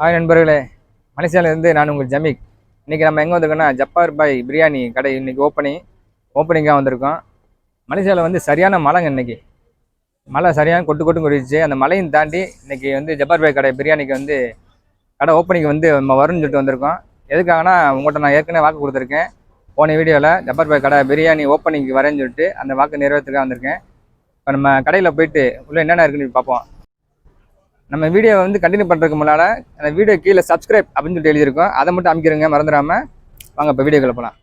Hi நண்பர்களே. மலேசியாவிலேருந்து நான் உங்கள் ஜமிக். இன்றைக்கி நம்ம எங்கே வந்திருக்கோம்னா ஜப்பார் பாய் பிரியாணி கடை இன்றைக்கி ஓப்பனிங் ஓப்பனிங்காக வந்திருக்கோம். மலேசியாவில் வந்து சரியான மழைங்க இன்னைக்கு. மழை சரியான கொட்டு கொட்டு கொடிச்சு அந்த மழையும் தாண்டி இன்றைக்கி வந்து ஜப்பார் பாய் கடை பிரியாணிக்கு வந்து கடை ஓப்பனிங் வந்து நம்ம வரும்னு சொல்லிட்டு வந்திருக்கோம். எதுக்காகனா உங்கள்கிட்ட நான் ஏற்கனவே வாக்கு கொடுத்துருக்கேன். போன வீடியோவில் ஜப்பார் பாய் கடை பிரியாணி ஓப்பனிங்க்கு வரேன்னு சொல்லிட்டு அந்த வாக்கு நிறைவேற்றுக்காக வந்திருக்கேன். இப்போ நம்ம கடையில் போயிட்டு உள்ளே என்னென்ன இருக்குன்னு பார்ப்போம் நம்ம வீடியோவை வந்து கண்டினியூ பண்ணுறதுக்கு முன்னால் அந்த வீடியோ கீழே சப்ஸ்கிரைப் அப்படின்னு சொல்லிட்டு எழுதியிருக்கோம். அதை மட்டும் அமைக்கிறங்க மறந்துடாமல் வாங்க இப்போ வீடியோக்களை போகலாம்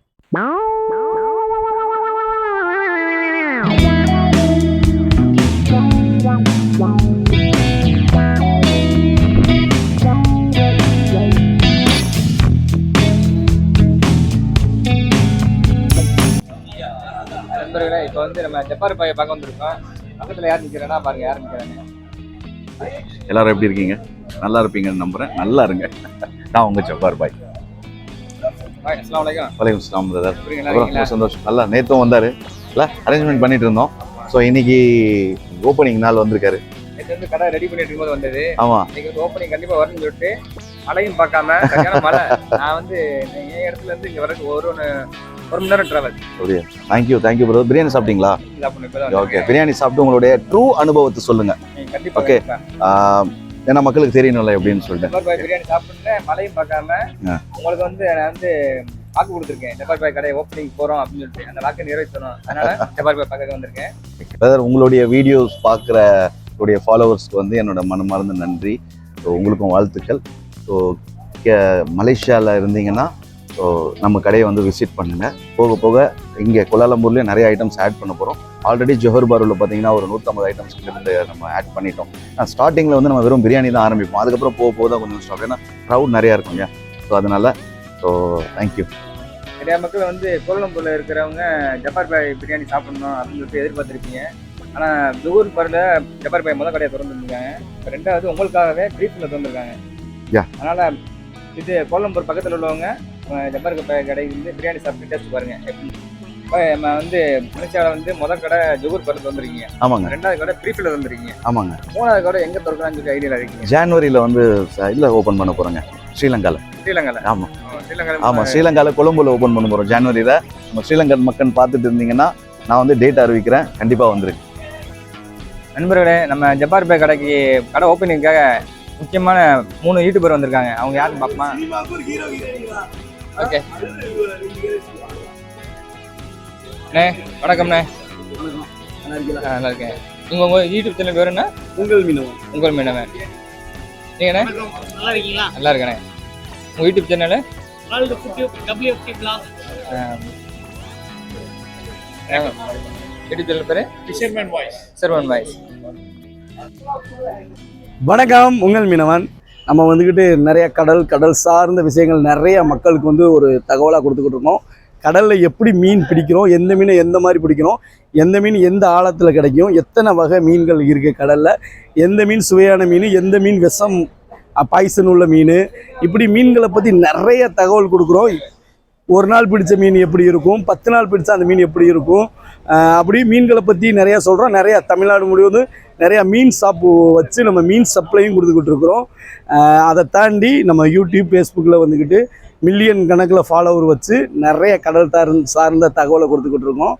நண்பர்களே இப்போ வந்து நம்ம ஜப்பார் பாயை பார்க்க வந்திருக்கோம். பக்கத்தில் யார் நிற்கிறேன்னா பாருங்க யார் நிற்கிறாங்க எல்லாரும் எப்படி இருக்கீங்க? நல்லா இருப்பீங்கன்னு நம்புறேன். நல்லா இருங்க. நான் உங்க ஜப்பார் பாய் வலைக்கம் இஸ்லாம் பிரதர். ரொம்ப சந்தோஷம் நல்லா நேற்றும் வந்தாரு. இல்லை அரேஞ்ச்மெண்ட் பண்ணிட்டு இருந்தோம். ஸோ இன்னைக்கு ஓப்பனிங் நாள் வந்திருக்காரு. வந்து கடை ரெடி பண்ணிட்டு இருக்கும்போது வந்தது. ஆமா. இன்னைக்கு ஓப்பனிங் கண்டிப்பாக வரும்னு சொல்லிட்டு மழையும் பார்க்காம மழை. நான் வந்து என் இடத்துல இருந்து இங்கே வரக்கு ஒரு ஒரு மணி நேரம் ட்ராவல் அப்படியே? தேங்க்யூ தேங்க்யூ பிரதர் பிரியாணி சாப்பிட்டீங்களா ஓகே பிரியாணி. சாப்பிட்டு உங்களுடைய ட்ரூ அனுபவத்தை சொல்லுங்க. ஆஹ், ஏன்னா மக்களுக்கு தெரியணும்ல எப்படின்னு சொல்லிட்டு. பிரியாணி சாப்பிட்டு மழையும் பார்க்காம. உங்களுக்கு வந்து நான் வந்து வாக்கு கொடுத்துருக்கேன். ஜப்பார் பாய் கடை ஓப்பனிங் போகிறோம் அப்படின்னு சொல்லிட்டு. அந்த வாக்கை நிறைவேற்றணும். அதனால ஜப்பார் பாய் பார்க்க வந்திருக்கேன். பிரதர் உங்களுடைய வீடியோஸ் பார்க்குற உடைய ஃபாலோவர்ஸ்க்கு வந்து என்னோட மனமார்ந்த நன்றி. ஸோ உங்களுக்கும் வாழ்த்துக்கள். ஸோ மலேசியாவில் இருந்தீங்கன்னா ஸோ நம்ம கடையை வந்து விசிட் பண்ணுங்க. போக போக இங்கே கோலாலம்பூர்லேயும் நிறைய ஐட்டம்ஸ் ஆட் பண்ண போகிறோம் ஆல்ரெடி ஜொஹர் பாரூரில் பார்த்தீங்கன்னா ஒரு நூற்றம்பது ஐட்டம்ஸ் இருந்து நம்ம ஆட் பண்ணிட்டோம். ஸ்டார்டிங்கில் வந்து நம்ம வெறும் பிரியாணி தான் ஆரம்பிப்போம். அதுக்கப்புறம் போக போக தான் கொஞ்சம் ஸ்டார்ட் ஏன்னா க்ரௌட் நிறையா இல்லையா? ஸோ அதனால ஸோ தேங்க்யூ நிறைய மக்கள் வந்து கோலம்பூர்ல இருக்கிறவங்க ஜப்பார் பாய் பிரியாணி சாப்பிடணும் அப்படின்னு சொல்லிட்டு எதிர்பார்த்துருப்பீங்க. ஆனால் துகூர் பரில் ஜப்பார் பாய் முதல் கடையை திறந்துருக்காங்க ரெண்டாவது உங்களுக்காகவே ட்ரீட்ல திறந்துருக்காங்க. அதனால இது கோலம்பூர் பக்கத்தில் உள்ளவங்க அஹ், ஜப்பார் பாய் கடை வந்து பிரியாணி சாப்பிட்டு டேஸ்ட் பாருங்க எப்படி. இப்போ நம்ம வந்து மலேசியாவில் வந்து முதல் கடை ஜுகூர் பரில் வந்திருக்கீங்க. ஆமாங்க. ரெண்டாவது கடை ப்ரீஃபில் வந்திருக்கீங்க. ஆமாங்க. மூணாவது கடை எங்கே திறக்கலாம்னு சொல்லி ஐடியாவில் இருக்கீங்க? ஜான்வரியில் வந்து இல்லை ஓப்பன் பண்ண போகிறோங்க ஸ்ரீலங்காவில் ஸ்ரீலங்காவில் ஆமாம் ஸ்ரீலங்காவில் ஆமாம் ஸ்ரீலங்காவில் கொழும்புல ஓப்பன் பண்ண போகிறோம் ஜனவரியில் நம்ம ஸ்ரீலங்கன் மக்கள் பார்த்துட்டு இருந்தீங்கன்னா நான் வந்து டேட் அறிவிக்கிறேன். கண்டிப்பாக வந்துருக்கு நண்பர்களே நம்ம ஜப்பார் பே கடைக்கு கடை ஓப்பனிங்காக முக்கியமான மூணு யூடியூபர் வந்திருக்காங்க. அவங்க யாருன்னு பார்ப்போமா? ஓகே. அண்ணே வணக்கம்ண்ணே நல்லா இருக்கேன். உங்கள் உங்கள் யூடியூப் சேனல் பேர் என்ன? உங்கள் மீனவன். உங்கள் மீனவன். நீங்கண்ணே நல்லா இருக்கீங்களா? நல்லா இருக்கண்ணே உங்கள் யூடியூப் சேனல் யூடியூப் சேனல் பேர்? ஃபிஷர்மேன் வாய்ஸ் வணக்கம் உங்கள் மீனவன். நம்ம வந்துக்கிட்டு நிறைய கடல் கடல் சார்ந்த விஷயங்கள் நிறைய மக்களுக்கு வந்து ஒரு தகவலாக கொடுத்துக்கிட்டு இருக்கோம். கடலில் எப்படி மீன் பிடிக்கிறோம் எந்த மீனை எந்த மாதிரி பிடிக்கிறோம் எந்த மீன் எந்த ஆழத்தில் கிடைக்கும் எத்தனை வகை மீன்கள் இருக்குது கடலில் எந்த மீன் சுவையான மீன் எந்த மீன் விஷம் பாய்சன் உள்ள மீன் இப்படி மீன்களை பற்றி நிறைய தகவல் கொடுக்குறோம். ஒரு நாள் பிடித்த மீன் எப்படி இருக்கும் பத்து நாள் பிடிச்ச அந்த மீன் எப்படி இருக்கும் அப்படி மீன்களை பற்றி நிறையா சொல்கிறோம் நிறையா தமிழ்நாடு முழுவதும் நிறையா மீன் ஷாப்பு வச்சு நம்ம மீன் சப்ளையும் கொடுத்துக்கிட்டு இருக்கிறோம் அதை தாண்டி நம்ம யூடியூப் ஃபேஸ்புக்கில் வந்துக்கிட்டு மில்லியன் கணக்கில் ஃபாலோவர் வச்சு நிறைய கடல் தார் சார்ந்த தகவலை கொடுத்துக்கிட்டு இருக்கோம்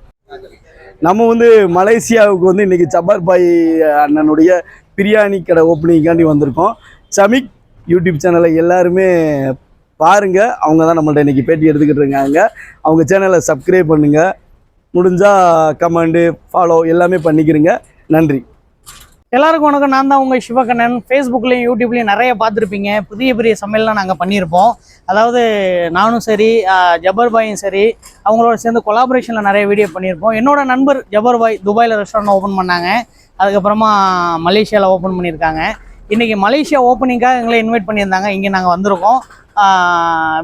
நம்ம வந்து மலேசியாவுக்கு வந்து இன்றைக்கி ஜப்பார் பாய் அண்ணனுடைய பிரியாணி கடை ஓப்பனிங்காண்டி வந்திருக்கோம். சமிக் யூடியூப் சேனலை எல்லாருமே பாருங்கள் அவங்க தான் நம்மள்ட்ட இன்றைக்கி பேட்டி எடுத்துக்கிட்டு இருக்காங்க. அவங்க சேனலை சப்ஸ்கிரைப் பண்ணுங்கள் முடிஞ்சால் கமெண்டு ஃபாலோ எல்லாமே பண்ணிக்கிறீங்க. நன்றி. எல்லாருக்கும் வணக்கம். நான் தான் உங்கள் சிவகண்ணன். ஃபேஸ்புக்லேயும் யூடியூப்லேயும் நிறைய பார்த்துருப்பீங்க. புதிய பெரிய சமையல்லாம் நாங்கள் பண்ணியிருப்போம். அதாவது நானும் சரி ஜபர்பாயும் ஜபர் பாயும் சரி அவங்களோட சேர்ந்து கொலாபரேஷனில் நிறைய வீடியோ பண்ணியிருப்போம். என்னோட நண்பர் ஜபர் பாய் துபாயில் ரெஸ்டாரண்ட் ஓப்பன் பண்ணாங்க. அதுக்கப்புறமா மலேசியாவில் ஓப்பன் பண்ணியிருக்காங்க. இன்றைக்கி மலேசியா ஓப்பனிங்காக எங்களை இன்வைட் பண்ணியிருந்தாங்க. இங்கே நாங்கள் வந்திருக்கோம்.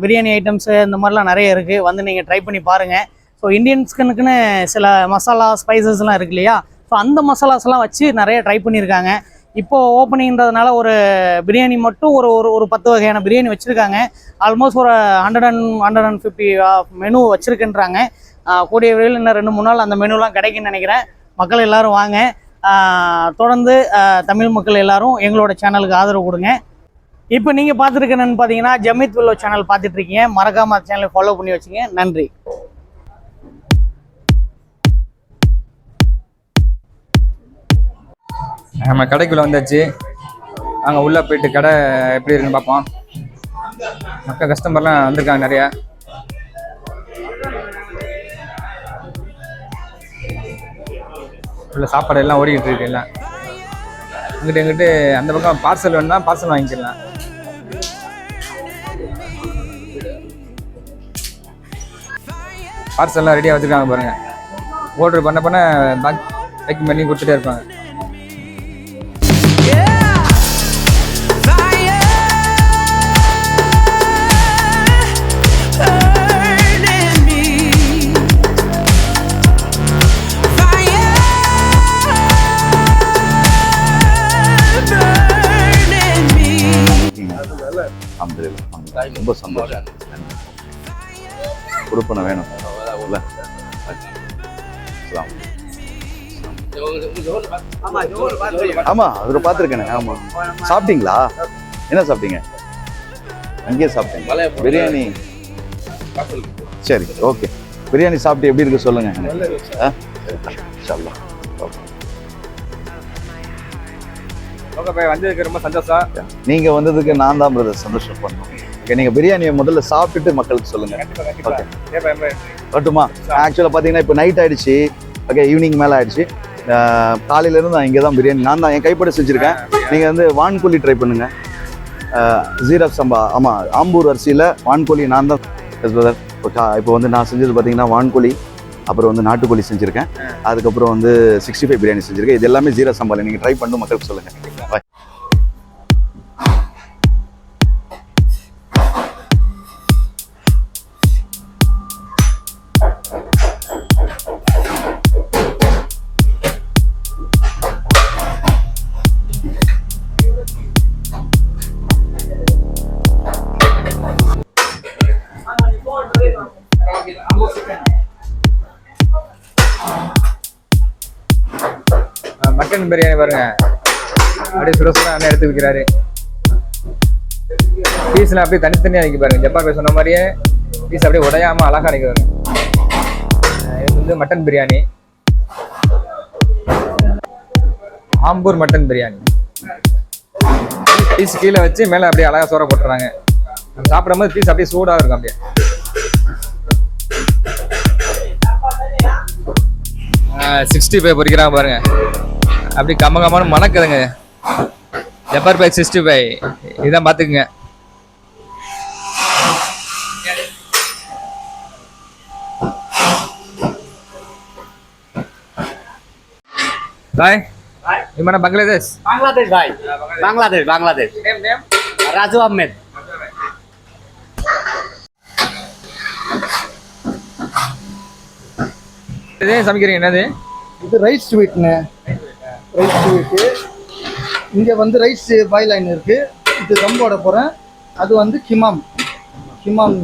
பிரியாணி ஐட்டம்ஸு இந்த மாதிரிலாம் நிறைய இருக்குது வந்து நீங்கள் ட்ரை பண்ணி பாருங்கள் ஸோ இந்தியன்ஸ்கனுக்குன்னு சில மசாலா ஸ்பைசஸ்லாம் இருக்கு இல்லையா? ஸோ அந்த மசாலாஸ்லாம் வச்சு நிறைய ட்ரை பண்ணியிருக்காங்க. இப்போ ஓப்பனிங்கிறதுனால ஒரு பிரியாணி மட்டும் ஒரு ஒரு ஒரு பத்து வகையான பிரியாணி வச்சுருக்காங்க. ஆல்மோஸ்ட் ஒரு hundred and hundred and fifty menu வச்சுருக்குன்றாங்க. கூடிய விரைவில் இன்னும் ரெண்டு மூணு நாள் அந்த மெனுலாம் கிடைக்குன்னு நினைக்கிறேன். மக்கள் எல்லோரும் வாங்க. தொடர்ந்து தமிழ் மக்கள் எல்லாரும் எங்களோட சேனலுக்கு ஆதரவு கொடுங்க. இப்போ நீங்கள் பார்த்துருக்கணுன்னு பார்த்தீங்கன்னா ஜமித் வில்லோ சேனல் பார்த்துட்ருக்கீங்க மறக்காமல் சேனலை ஃபாலோ பண்ணி வச்சுங்க நன்றி. நம்ம கடைக்குள்ளே வந்தாச்சு. அங்கே உள்ளே போயிட்டு கடை எப்படி இருக்குன்னு பார்ப்போம். மக்கள் கஸ்டமர்லாம் வந்திருக்காங்க நிறையா. உள்ள சாப்பாடு எல்லாம் ஓடிக்கிட்டு இருக்கு எல்லாம். இங்கிட்டு இங்கிட்டு அந்த பக்கம் பார்சல் வேணும்னா பார்சல் வாங்கிக்கலாம். பார்சல்லாம் ரெடியாக வச்சுருக்காங்க பாருங்கள் ஆர்டர் பண்ண பண்ண பேக் பேக்கிங் பண்ணி கொடுத்துட்டே இருப்பாங்க. ரொம்ப சந்தோஷம் கொடுப்பன வேணும். ஆமா அதில் பார்த்துருக்கேனே ஆமா. சாப்பிட்டீங்களா? என்ன சாப்பிட்டீங்க? அங்கேயே சாப்பிட்டீங்க பிரியாணி. சரி ஓகே. பிரியாணி சாப்பிட்டு எப்படி இருக்கு சொல்லுங்க. ஓகே வந்ததுக்கு ரொம்ப சந்தோஷம். நீங்க வந்ததுக்கு நான் தான் பிரதர் சந்தோஷம் பண்ணணும் ஓகே நீங்க பிரியாணியை முதல்ல சாப்பிட்டுட்டு மக்களுக்கு சொல்லுங்க. ஓகே. Bye, bye. வரட்டுமா? ஆக்சுவலாக பார்த்தீங்கன்னா இப்போ நைட் ஆயிடுச்சு. ஓகே ஈவினிங் மேலே ஆயிடுச்சு. ஆஹ் காலையில இருந்து நான் இங்கே தான் பிரியாணி நான் தான் என் கைப்பட செஞ்சுருக்கேன். நீங்கள் வந்து வான்கோழி ட்ரை பண்ணுங்க. ஆஹ் ஜீரா சம்பா ஆமாம் ஆம்பூர் அரிசியில் வான்கோழி நான் தான். எஸ் பிரதர் இப்போ வந்து நான் செஞ்சது பார்த்தீங்கன்னா வான்கோழி அப்புறம் வந்து நாட்டுக்கோழி செஞ்சுருக்கேன். அதுக்கப்புறம் வந்து சிக்ஸ்டி ஃபைவ் பிரியாணி செஞ்சுருக்கேன். இது எல்லாமே ஜீரா சம்பாவில் நீங்கள் ட்ரை பண்ணி மக்களுக்கு சொல்லுங்கள் மட்டன் பிரியாணி பாருங்க. அப்படியே சுட சுட அண்ணன் எடுத்து வைக்கிறாரு. பீஸ்லாம் அப்படியே தனித்தனியாக வைக்க பாருங்க. ஜப்பான் போய் சொன்ன மாதிரியே பீஸ் அப்படியே உடையாம அழகா அரைக்க பாருங்க. இது வந்து mutton biryani. Ambur mutton biryani. Piece கீழே வச்சு மேலே அப்படியே அழகா சோற போட்டுறாங்க. நம்ம சாப்பிடும்போது பீஸ் அப்படியே சூடாக இருக்கும் அப்படியே. சிக்ஸ்டி ஃபைவ் பொறிக்கிறாங்க பாருங்க. அப்படி கம்ம கம்மனு மணக்குதுங்க. ஜப்பர் பை சிக்ஸ்டி ஃபைவ் இதான் பார்த்துக்குங்க. பாய் இமான பங்களாதேஷ் பங்களாதேஷ் பாய் பங்களாதேஷ் பங்களாதேஷ் நேம் நேம் ராஜு அஹmed சமைக்கிறீங்க என்னது? இது ரைஸ் ஸ்வீட்னு ரைஸ் ஸ்வீட்டு இங்கே வந்து ரைஸ் பாயில் லைன் இருக்குது இது தம் போட போகிறேன் அது வந்து கிமாம். கிமாம்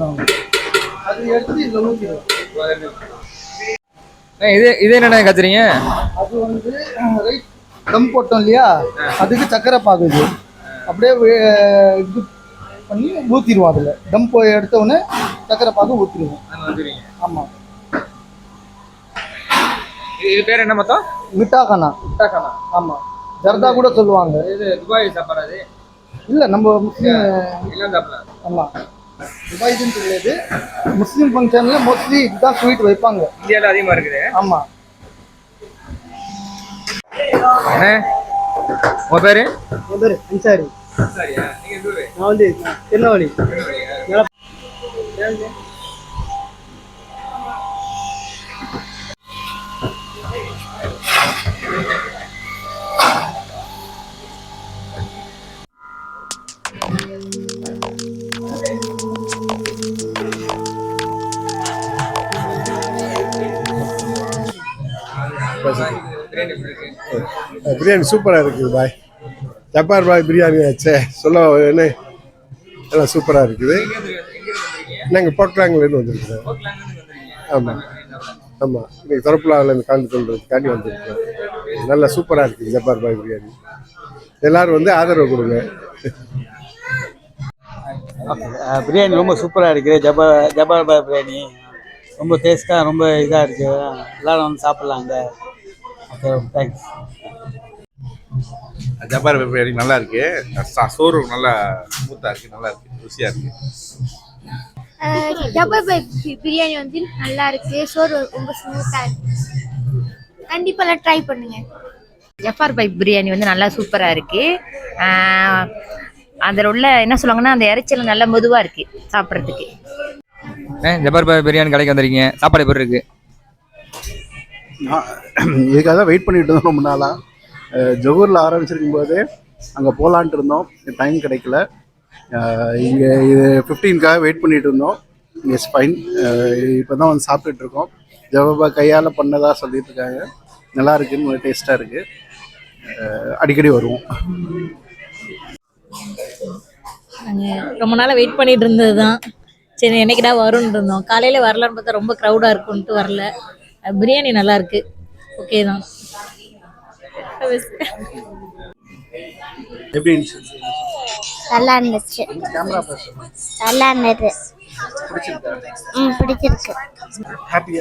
அது எடுத்து இதில் ஊற்றிடுவேன் ஏய், இது இது என்னென்ன கத்துறீங்க? அது வந்து ரைஸ் தம் போட்டோம் இல்லையா? அதுக்கு சக்கரை பாகு இது. அப்படியே இது பண்ணி ஊற்றிடுவோம் அதில். தம் போய் எடுத்த உடனே சக்கரை பாகு ஊற்றிடுவோம் ஆமாம் இது பேர் என்ன மொத்தம்? மிட்டாகனா ஆமாம் ஜர்தா கூட சொல்லுவாங்க. இது துபாய் சாப்பாடு அது? இல்லை நம்ம முஸ்லீம் எல்லாம் சாப்பிடலாம் ஆமாம் துபாய்க்குன்னு தெரியாது முஸ்லீம் ஃபங்க்ஷனில் மோஸ்ட்லி இதுதான் ஸ்வீட் வைப்பாங்க. இந்தியாவில் அதிகமாக இருக்குது. ஆமாம் என்ன? உங்கள் பேர்? அன்சாரி? நான் வந்து திருநெல்வேலி. இருக்கு? பிரியாணி சூப்பராக இருக்குது பாய். ஜப்பார் பாய் பிரியாணி ஆச்சே. சொல்ல என்ன? எல்லாம் சூப்பராக இருக்குது. நாங்கள் போக்லாங்கிலேருந்து வந்திருக்கிறோம் ஆமாம் ஆமாம் இன்னைக்கு தரப்புலாவிலேருந்து கலந்து கொள்றதுக்காண்டி வந்திருக்கிறோம் நல்லா சூப்பராக இருக்குது ஜப்பார் பாய் பிரியாணி. எல்லாரும் வந்து ஆதரவு கொடுங்க. பிரியாணி ரொம்ப சூப்பராக இருக்குது. ஜபா ஜபாபா பிரியாணி. ரொம்ப டேஸ்ட்டாக ரொம்ப இதாக இருக்குது. எல்லோரும் வந்து சாப்பிட்லாங்க தேங்க்ஸ் ஜப்பார் பிரியாணி நல்லா இருக்கு. சோறு நல்லா ஸ்மூத்தாக இருக்கு நல்லா இருக்கு ருசியாக இருக்கு. பிரியாணி வந்து நல்லா இருக்கு சோறு ரொம்ப ஸ்மூத்தா இருக்கு. கண்டிப்பா எல்லாம் ட்ரை பண்ணுங்க. ஜஃபார் பை பிரியாணி வந்து நல்லா சூப்பராக இருக்கு. ஆஹ் அதில் உள்ள என்ன சொல்லுவாங்கன்னா அந்த இறைச்சல் நல்ல மெதுவாக இருக்கு சாப்பிட்றதுக்கு. ஜப்பார் பாய் பிரியாணி கடைக்கு வந்திருக்கீங்க? சாப்பாடு எப்படி இருக்கு? நான் இதுக்காக தான் வெயிட் பண்ணிட்டு இருந்தோம் ரொம்ப நாளாக ஜொகூரில் ஆரம்பிச்சிருக்கும் போதே அங்கே போகலான்ட்டு இருந்தோம். டைம் கிடைக்கல. இங்கே இது ஃபிஃப்டீன்க்காக வெயிட் பண்ணிட்டு இருந்தோம். இங்கே ஃபைன் இப்போ தான் வந்து சாப்பிட்டுட்டு இருக்கோம். ஜவபா கையால் பண்ணதா சொல்லிட்டு இருக்காங்க. நல்லா இருக்குன்னு டேஸ்ட்டாக இருக்குது அடிக்கடி வருவோம். ரொம்ப நாளாக வெயிட் பண்ணிட்டு இருந்தது தான் சரி என்னைக்குடா வரும்னு இருந்தோம். காலையில் வரலான்னு பார்த்தா ரொம்ப க்ரௌடாக இருக்கும்ன்ட்டு வரல. பிரியாணி நல்லா இருக்கு. ஓகே தான். எப்படி இருந்துச்சு? நல்லா இருந்துச்சு. நல்லா இருந்தது. ம் பிடிச்சிருக்கு. ஹாப்பி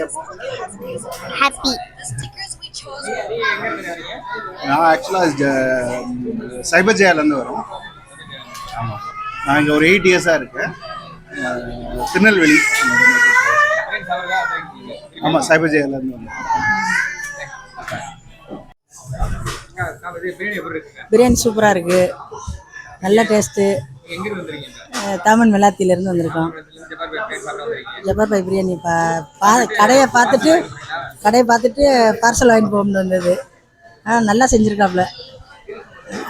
நான் ஆக்சுவலாக சைபர் ஜெயாலேருந்து வரோம். ஆமாம் நான் இங்கே ஒரு எயிட் இயர்ஸாக இருக்கேன். திருநெல்வேலி. ஆமாம் சைபர் ஜெயில இருந்து பிரியாணி சூப்பராக இருக்குது நல்ல டேஸ்ட்டு தாமன் மெலாத்திலேருந்து வந்திருக்கோம். ஜப்பார் பாய் பிரியாணி பா பா கடையை பார்த்துட்டு கடையை பார்த்துட்டு பார்சல் வாங்கிட்டு போகணும்னு வந்தது. ஆ நல்லா செஞ்சுருக்காப்புல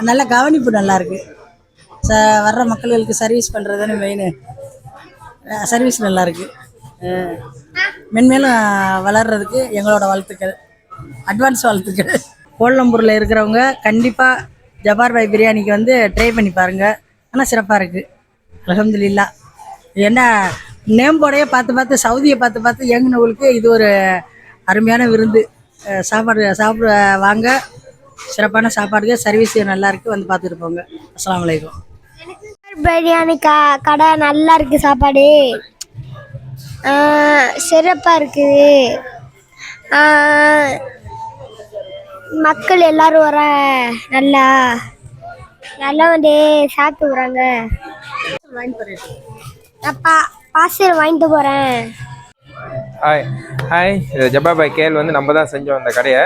நல்ல கவனிப்பு நல்லா இருக்கு. ச வர்ற மக்களுக்கு சர்வீஸ் பண்ணுறது தானே மெயின் சர்வீஸ் நல்லா இருக்கு. ஆ, மென்மேலும் வளர்றதுக்கு எங்களோட வாழ்த்துக்கள். அட்வான்ஸ் வாழ்த்துக்கள். கோலம்பூரில் இருக்கிறவங்க கண்டிப்பாக ஜபார் பாய் பிரியாணிக்கு வந்து ட்ரை பண்ணி பாருங்கள் ஆனால் சிறப்பாக இருக்குது அலமதுல்லா என்ன நேம்போடையே பார்த்து பார்த்து சவுதியை பார்த்து பார்த்து இயங்குனவங்களுக்கு இது ஒரு அருமையான விருந்து. சாப்பாடு சாப்பிட வாங்க. சிறப்பான சாப்பாடுக்கு சர்வீஸ் நல்லா இருக்குது வந்து பார்த்துட்டு போங்க. அஸ்லாம் வலைக்கம் பிரியாணி கா கடை நல்லா இருக்குது சாப்பாடு. சிறப்பாக இருக்குது. மக்கள் எல்லாரும் வர நல்லா நல்லா வந்து சாப்பிட்டு போகிறாங்க நான் பா பாசல் வாங்கிட்டு போகிறேன் ஹாய் ஹாய் ஜப்பா பாய் கேல் வந்து நம்ம தான் செஞ்சோம் இந்த கடையை.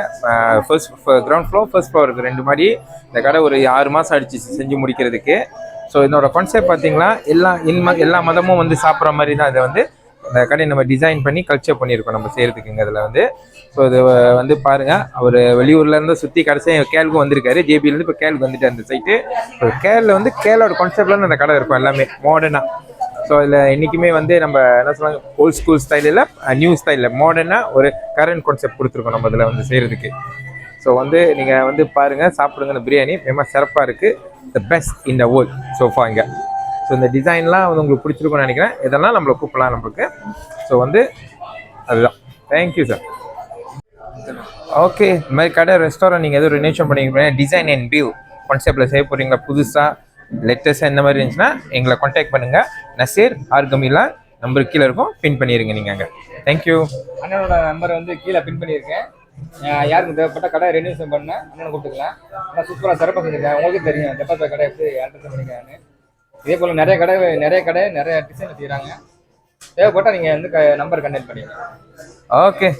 ஃபர்ஸ்ட் கிரவுண்ட் ஃப்ளோர் ஃபர்ஸ்ட் ஃப்ளோருக்கு ரெண்டு மாதிரி இந்த கடை ஒரு ஆறு மாதம் அடிச்சு செஞ்சு முடிக்கிறதுக்கு. ஸோ இதோட கான்செப்ட் பார்த்தீங்கன்னா எல்லா எல்லா மதமும் வந்து சாப்பிட்ற மாதிரி தான் இதை வந்து இந்த கடையை நம்ம டிசைன் பண்ணி கல்ச்சர் பண்ணியிருக்கோம். நம்ம செய்கிறதுக்குங்க அதில் வந்து. ஸோ இது வந்து பாருங்கள் அவர் வெளியூர்லேருந்து சுற்றி கடைசியாக கேளுக்கு வந்திருக்காரு. ஜேபிலேருந்து இப்போ கேளுக்கு வந்துட்டு அந்த சைட்டு ஸோ கேலில் வந்து கேரளோட கான்செப்டில் அந்த கடை இருக்கும் எல்லாமே. மாடர்னாக ஸோ இதில் என்றைக்குமே வந்து நம்ம என்ன சொல்லுவாங்க ஓல்ட் ஸ்கூல் ஸ்டைலில் நியூ ஸ்டைலில் மாடர்னாக ஒரு கரண்ட் கான்செப்ட் கொடுத்துருக்கோம் நம்ம இதில் வந்து செய்கிறதுக்கு ஸோ வந்து நீங்கள் வந்து பாருங்கள் சாப்பிடுங்க இந்த பிரியாணி. ரொம்ப சிறப்பாக இருக்குது the best in the world sofa இங்கே. ஸோ இந்த டிசைன்லாம் வந்து உங்களுக்கு பிடிச்சிருக்கும்னு நினைக்கிறேன். இதெல்லாம் நம்மளை கூப்பிடலாம் நம்மளுக்கு. ஸோ வந்து அதுதான். தேங்க்யூ சார் ஓகே இந்த மாதிரி கடை ரெஸ்டாரண்ட் நீங்கள் எதுவும் ரினேஷன் பண்ணிக்கிறீங்க டிசைன் அண்ட் வியூ கான்செப்டில் செய்ய போகிறீங்களா புதுசாக லெட்டஸ்ட் இந்த மாதிரி இருந்துச்சுன்னா எங்களை காண்டாக்ட் பண்ணுங்கள் நசீர் ஆர்கமிலா நம்பர் கீழே இருக்கும். பின் பண்ணிடுங்க நீங்கள் அங்கே. தேங்க்யூ அண்ணனோட நம்பரை வந்து கீழே பின் பண்ணியிருக்கேன் யாருக்கு தேவைப்பட்ட கடை ரெனியூஷன் பண்ண. அண்ணனை கூப்பிட்டுக்கலாம். ஆனால் சூப்பராக சிறப்பாக செஞ்சுருக்கேன் உங்களுக்கு தெரியும். ஜப்பாத் கடை எப்படி அட்ரஸ் பண்ணிருக்காங்கன்னு. இதே போல் நிறைய கடை நிறைய கடை நிறைய டிசைன் செய்கிறாங்க தேவைப்பட்டால் நீங்கள் வந்து நம்பர் கண்டெக்ட் பண்ணிடுங்க. ஓகே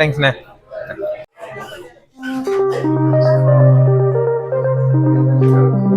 தேங்க்ஸ்ண்ணே Let me guide you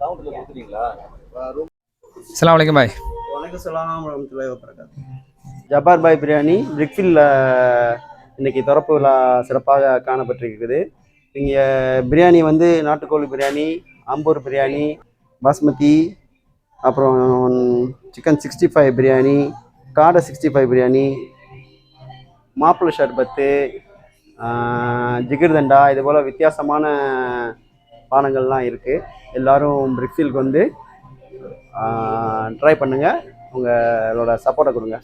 கவுண்டரில் கொடுத்துட்டீங்களா வலைக்கம் பாய் வணக்கம் சலாம் வரமத்துல்லாஹி வபரகாத்து ஜப்பார் பாய் பிரியாணி பிரிக்ஃபில்ல இன்னைக்கு திறப்பு விழா சிறப்பாக காணப்பட்டிருக்குது இங்கே பிரியாணி வந்து நாட்டுக்கோழி பிரியாணி ஆம்பூர் பிரியாணி பாஸ்மதி அப்புறம் சிக்கன் சிக்ஸ்டி ஃபைவ் பிரியாணி காடை சிக்ஸ்டி ஃபைவ் பிரியாணி மாப்பிள்ளை ஷர்பத்து ஜிகிர்தண்டா இது போல் வித்தியாசமான பானங்கள்லாம் இருக்குது எல்லாரும் பிரிக்ஃபீல்டுக்கு வந்து ட்ரை பண்ணுங்கள் உங்களோட சப்போர்ட்டை கொடுங்க.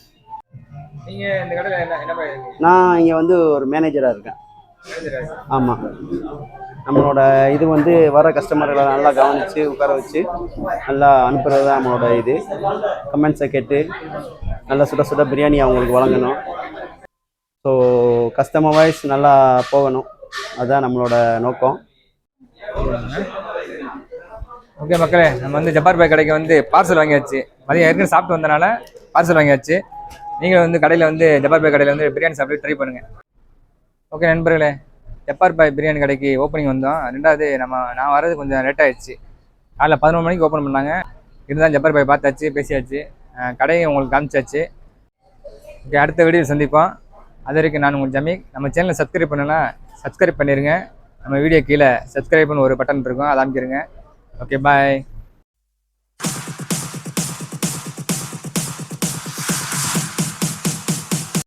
நான் இங்கே வந்து ஒரு மேனேஜராக இருக்கேன். ஆமாம் நம்மளோட இது வந்து வர கஸ்டமர்களை நல்லா கவனித்து உட்கார வச்சு நல்லா அனுப்புறது தான் நம்மளோட இது. கமெண்ட்ஸை கேட்டு நல்லா சுட சுட பிரியாணி அவங்களுக்கு வழங்கணும். ஸோ கஸ்டமர் வைஸ் நல்லா போகணும். அதுதான் நம்மளோட நோக்கம். ஓகே மக்களே நம்ம வந்து ஜப்பார் பாய் கடைக்கு வந்து பார்சல் வாங்கியாச்சு. மதியம் ஏற்கனவே சாப்பிட்டு வந்தனால பார்சல் வாங்கியாச்சு. நீங்களும் வந்து கடையில் வந்து ஜப்பார் பாய் கடையில் வந்து பிரியாணி சாப்பிட்டு ட்ரை பண்ணுங்கள் ஓகே நண்பர்களே ஜப்பார் பாய் பிரியாணி கடைக்கு ஓப்பனிங் வந்தோம். ரெண்டாவது நம்ம நான் வர்றது கொஞ்சம் லேட் ஆயிடுச்சு. காலைல பதினொரு மணிக்கு ஓப்பன் பண்ணாங்க. இருந்தால் ஜப்பார் பாய் பார்த்தாச்சு பேசியாச்சு. கடையை உங்களுக்கு காமிச்சாச்சு. ஓகே அடுத்த வீடியோ சந்திப்போம். அது வரைக்கும் நான் உங்கள் ஜமீக். நம்ம சேனலை சப்ஸ்கிரைப் பண்ணலாம் சப்ஸ்கிரைப் பண்ணிடுங்க நம்ம வீடியோ கீழே சப்ஸ்கிரைப்னு ஒரு பட்டன் இருக்கும். அதை அமைக்கிருங்க. Okay bye